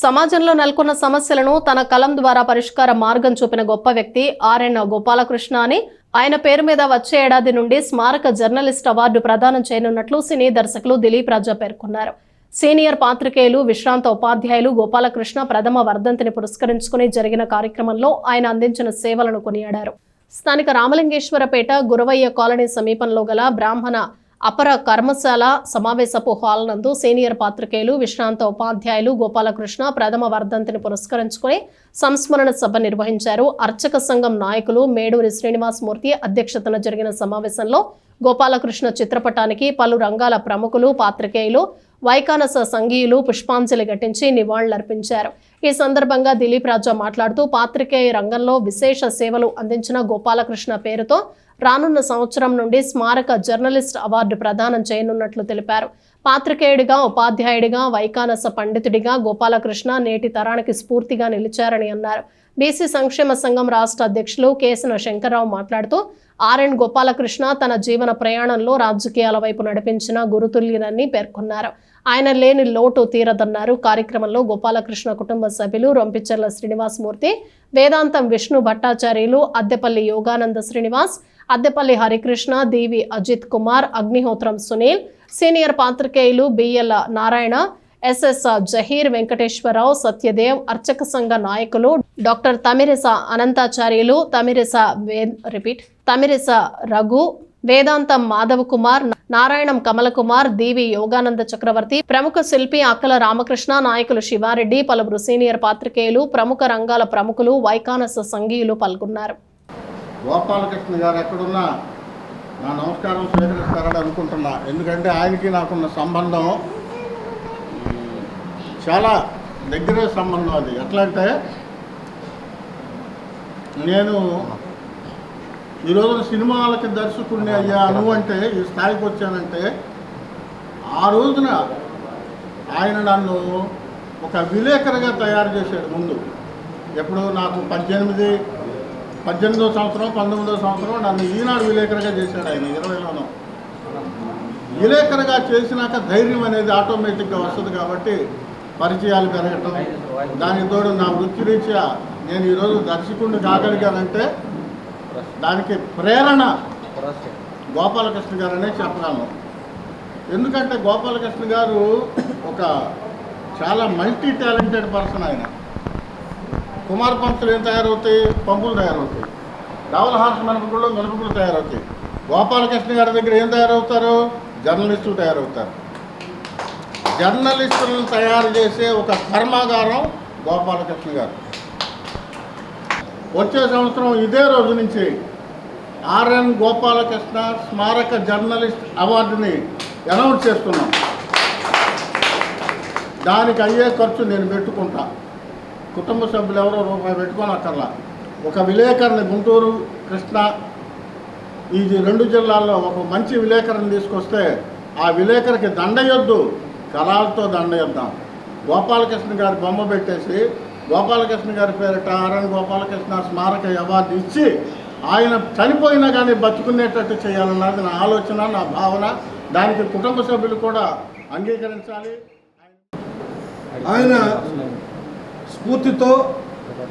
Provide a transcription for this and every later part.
సమాజంలో నెలకొన్న సమస్యలను తన కలం ద్వారా పరిష్కార మార్గం చూపిన గొప్ప వ్యక్తి ఆర్ఎన్ గోపాలకృష్ణ అని. ఆయన పేరు మీద వచ్చే ఏడాది నుండి స్మారక జర్నలిస్ట్ అవార్డు ప్రదానం చేయనున్నట్లు సినీ దర్శకులు దిలీప్ రాజా పేర్కొన్నారు. సీనియర్ పాత్రికేయులు విశ్రాంత ఉపాధ్యాయులు గోపాలకృష్ణ ప్రథమ వర్ధంతిని పురస్కరించుకుని జరిగిన కార్యక్రమంలో ఆయన అందించిన సేవలను కొనియాడారు. స్థానిక రామలింగేశ్వరపేట గురవయ్య కాలనీ సమీపంలో గల బ్రాహ్మణ అపర కర్మశాల సమావేశపు హాల్ నందు సీనియర్ పాత్రికేయులు విశ్రాంత ఉపాధ్యాయులు గోపాలకృష్ణ ప్రథమ వర్ధంతిని పురస్కరించుకుని సంస్మరణ సభ నిర్వహించారు. అర్చక సంఘం నాయకులు మేడూరి శ్రీనివాసమూర్తి అధ్యక్షతన జరిగిన సమావేశంలో గోపాలకృష్ణ చిత్రపటానికి పలు రంగాల ప్రముఖులు పాత్రికేయులు వైకానస సంఘీయులు పుష్పాంజలి ఘటించి నివాళులర్పించారు. ఈ సందర్భంగా దిలీప్ రాజా మాట్లాడుతూ పాత్రికేయ రంగంలో విశేష సేవలు అందించిన గోపాలకృష్ణ పేరుతో రానున్న సంవత్సరం నుండి స్మారక జర్నలిస్ట్ అవార్డు ప్రదానం చేయనున్నట్లు తెలిపారు. పాత్రికేయుడిగా ఉపాధ్యాయుడిగా వైకానస పండితుడిగా గోపాలకృష్ణ నేటి తరానికి స్ఫూర్తిగా నిలిచారని అన్నారు. బీసీ సంక్షేమ సంఘం రాష్ట్ర అధ్యక్షులు కేసిన శంకర్రావు మాట్లాడుతూ ఆర్ఎన్ గోపాలకృష్ణ తన జీవన ప్రయాణంలో రాజకీయాల వైపు నడిపించిన గురుతుల్యనని పేర్కొన్నారు. ఆయన లేని లోటు తీరదన్నారు. కార్యక్రమంలో గోపాలకృష్ణ కుటుంబ సభ్యులు రొంపిచెర్ల శ్రీనివాసమూర్తి వేదాంతం విష్ణు భట్టాచార్యులు అద్దెపల్లి యోగానంద శ్రీనివాస్ అద్దెపల్లి హరికృష్ణ దేవి అజిత్ కుమార్ అగ్నిహోత్రం సునీల్ సీనియర్ పాత్రికేయులు B L Narayana S S Zaheer Venkateswara Rao Satyadev అర్చక సంఘ నాయకులు డాక్టర్ తమిరిస అనంతాచార్యులు తమిరిస రిపీట్ తమిరిస రఘు వేదాంతం మాధవ్ కుమార్ నారాయణం కమల కుమార్ దేవి యోగానంద చక్రవర్తి ప్రముఖ శిల్పి అక్కల రామకృష్ణ నాయకులు శివారెడ్డి పలువురు సీనియర్ పాత్రికేయులు ప్రముఖ రంగాల ప్రముఖులు వైకానస సంఘీయులు పాల్గొన్నారు. గోపాలకృష్ణ గారు ఎక్కడున్నా నా నమస్కారం స్వీకరిస్తారని అనుకుంటున్నా. ఎందుకంటే ఆయనకి నాకున్న సంబంధం చాలా దగ్గర సంబంధం అది. ఎట్లా అంటే నేను ఈ రోజున సినిమాలకి దర్శకుడిని అయ్యాను అంటే ఈ స్థాయికి వచ్చానంటే ఆ రోజున ఆయన నన్ను ఒక విలేకరుగా తయారు చేశాడు ముందు. ఎప్పుడు నాకు పద్దెనిమిది పద్దెనిమిదో సంవత్సరం పంతొమ్మిదో సంవత్సరం నన్ను ఈనాడు విలేకరుగా చేశాడు ఆయన ఇరవైలోనూ. విలేకరుగా చేసినాక ధైర్యం అనేది ఆటోమేటిక్గా వస్తుంది కాబట్టి పరిచయాలు పెరగటం దానికి తోడు నా వృత్తిరీత్యా నేను ఈరోజు దర్శకుడిని కాగలిగానంటే దానికి ప్రేరణ గోపాలకృష్ణ గారనే చెప్పగలను. ఎందుకంటే గోపాలకృష్ణ గారు ఒక చాలా మల్టీ టాలెంటెడ్ పర్సన్ ఆయన. కుమార్ పంతులు ఏం తయారవుతాయి? పంపులు తయారవుతాయి. డబల్ హార్స్ మినపగుళ్ళు మినపగుళ్ళు తయారవుతాయి. గోపాలకృష్ణ గారి దగ్గర ఏం తయారవుతారు? జర్నలిస్టులు తయారవుతారు. జర్నలిస్టులను తయారు చేసే ఒక కర్మాగారం గోపాలకృష్ణ గారు. వచ్చే సంవత్సరం ఇదే రోజు నుంచి ఆర్ఎన్ గోపాలకృష్ణ స్మారక జర్నలిస్ట్ అవార్డుని అనౌన్స్ చేస్తున్నాం. దానికి అయ్యే ఖర్చు నేను పెట్టుకుంటా. కుటుంబ సభ్యులు ఎవరో రూపాయి పెట్టుకొని అక్కర్లా. ఒక విలేకరుని గుంటూరు కృష్ణ ఈ రెండు జిల్లాల్లో ఒక మంచి విలేకరుని తీసుకొస్తే ఆ విలేకరికి దండయొద్దు. కళాలతో దండయొద్దాం. గోపాలకృష్ణ గారి బొమ్మ పెట్టేసి గోపాలకృష్ణ గారి పేరిట ఆర్ఎన్ గోపాలకృష్ణ స్మారక అవార్డు ఇచ్చి ఆయన చనిపోయినా కానీ బతుకునేటట్టు చేయాలన్నది నా ఆలోచన నా భావన. దానికి కుటుంబ సభ్యులు కూడా అంగీకరించాలి. ఆయన స్ఫూర్తితో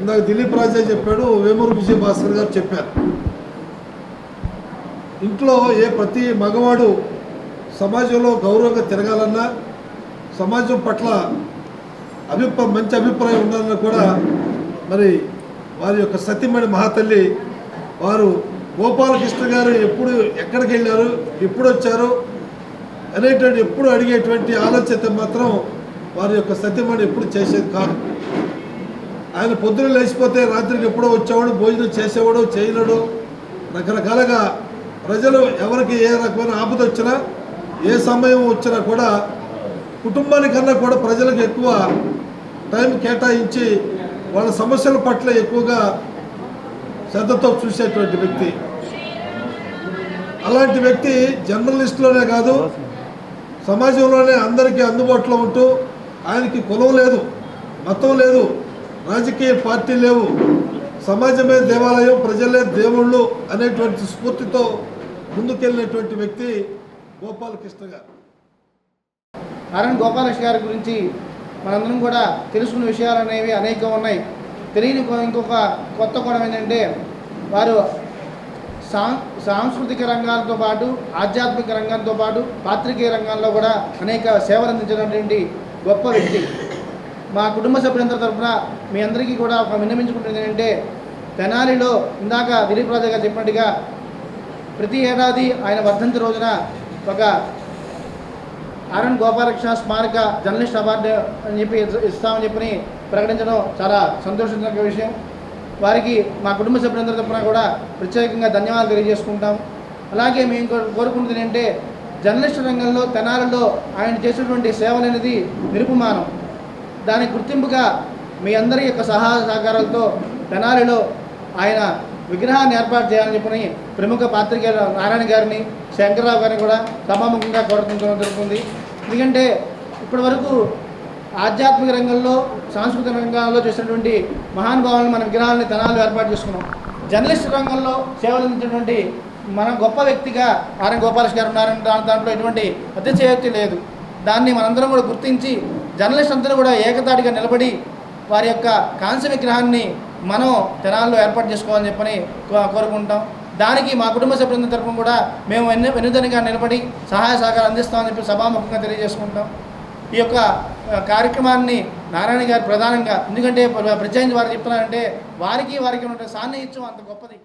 ఇందాక దిలీప్ రాజే చెప్పాడు వేమూరు విజయ భాస్కర్ గారు చెప్పారు. ఇంట్లో ఏ ప్రతి మగవాడు సమాజంలో గౌరవంగా తిరగాలన్నా సమాజం పట్ల అభిప్రా మంచి అభిప్రాయం ఉండాలన్నా కూడా మరి వారి యొక్క సతీమణి మహాతల్లి వారు గోపాలకృష్ణ గారు ఎప్పుడు ఎక్కడికి వెళ్ళారు ఎప్పుడు వచ్చారు అనేటువంటి ఎప్పుడు అడిగేటువంటి ఆలోచన మాత్రం వారి యొక్క సత్యమని ఎప్పుడు చేసేది కాదు. ఆయన పొద్దున లేచిపోతే రాత్రికి ఎప్పుడో వచ్చేవాడు భోజనం చేసేవాడు చేయలేడు. రకరకాలుగా ప్రజలు ఎవరికి ఏ రకమైన ఆపద వచ్చినా ఏ సమయం వచ్చినా కూడా కుటుంబానికన్నా కూడా ప్రజలకు ఎక్కువ టైం కేటాయించి వాళ్ళ సమస్యల పట్ల ఎక్కువగా శ్రద్ధతో చూసేటువంటి వ్యక్తి. అలాంటి వ్యక్తి జర్నలిస్టులోనే కాదు సమాజంలోనే అందరికీ అందుబాటులో ఉంటూ ఆయనకి కులం లేదు మతం లేదు రాజకీయ పార్టీ లేవు. సమాజమే దేవాలయం ప్రజలే దేవుళ్ళు అనేటువంటి స్ఫూర్తితో ముందుకెళ్ళినటువంటి వ్యక్తి గోపాలకృష్ణ గారు. ఆర్ఎన్ గోపాలకృష్ణ గారి గురించి మనందరం కూడా తెలుసుకున్న విషయాలు అనేవి అనేకం ఉన్నాయి. తెలియని ఇంకొక కొత్త కోణం ఏంటంటే వారు సాం సాంస్కృతిక రంగాలతో పాటు ఆధ్యాత్మిక రంగంతో పాటు పాత్రికేయ రంగాల్లో కూడా అనేక సేవలు అందించినటువంటి గొప్ప వ్యక్తి. మా కుటుంబ సభ్యులందరి తరఫున మీ అందరికీ కూడా ఒక విన్నమించుకుంటుంది ఏంటంటే తెనాలిలో ఇందాక దిలీప్ రాజా గారు చెప్పినట్టుగా ప్రతి ఏడాది ఆయన వర్ధంతి రోజున ఒక ఆర్ఎన్ గోపాలకృష్ణ స్మారక జర్నలిస్ట్ అవార్డు అని చెప్పి ఇస్తామని చెప్పి ప్రకటించడం చాలా సంతోషించిన విషయం. వారికి మా కుటుంబ సభ్యులందరి తరఫున కూడా ప్రత్యేకంగా ధన్యవాదాలు తెలియజేసుకుంటాం. అలాగే మేము కో- కోరుకుంటుంది ఏంటంటే జర్నలిస్ట్ రంగంలో తెనాలలో ఆయన చేసినటువంటి సేవలనేది నిరుపుమానం నిరుపమానం. దానికి గుర్తింపుగా మీ అందరి యొక్క సహాయ సహకారాలతో తెనాలిలో ఆయన విగ్రహాన్ని ఏర్పాటు చేయాలని చెప్పని ప్రముఖ పాత్రికేయులు నారాయణ గారిని శంకర్రావు గారిని కూడా సభాముఖంగా కోరుతుండడం జరుగుతుంది. ఎందుకంటే ఇప్పటి వరకు ఆధ్యాత్మిక రంగంలో సాంస్కృతిక రంగాల్లో చేసినటువంటి మహానుభావులను మన విగ్రహాలని తనాలు ఏర్పాటు చేసుకున్నాం. జర్నలిస్ట్ రంగంలో సేవలు అందించినటువంటి మన గొప్ప వ్యక్తిగా ఆర్ఎన్ గోపాలకృష్ణ గారు ఉన్నారని దాని దాంట్లో ఎటువంటి అతిశయోక్తి లేదు. దాన్ని మనందరం కూడా గుర్తించి జర్నలిస్ట్ అంతా కూడా ఏకతాటిగా నిలబడి వారి యొక్క కాంస్య విగ్రహాన్ని మనం తెనాల్లో ఏర్పాటు చేసుకోవాలని చెప్పని కో- కోరుకుంటాం. దానికి మా కుటుంబ సభ్యుల తరఫున కూడా మేము ఎన్ని వెనుదనిగా నిలబడి సహాయ సహకారం అందిస్తామని చెప్పి సభాముఖంగా తెలియజేసుకుంటాం. ఈ యొక్క కార్యక్రమాన్ని నారాయణ గారు ప్రధానంగా ఎందుకంటే ప్రత్యేకించి వారు చెప్తున్నారంటే వారికి వారికి ఉన్న సాన్నిహిత్యం అంత గొప్పది.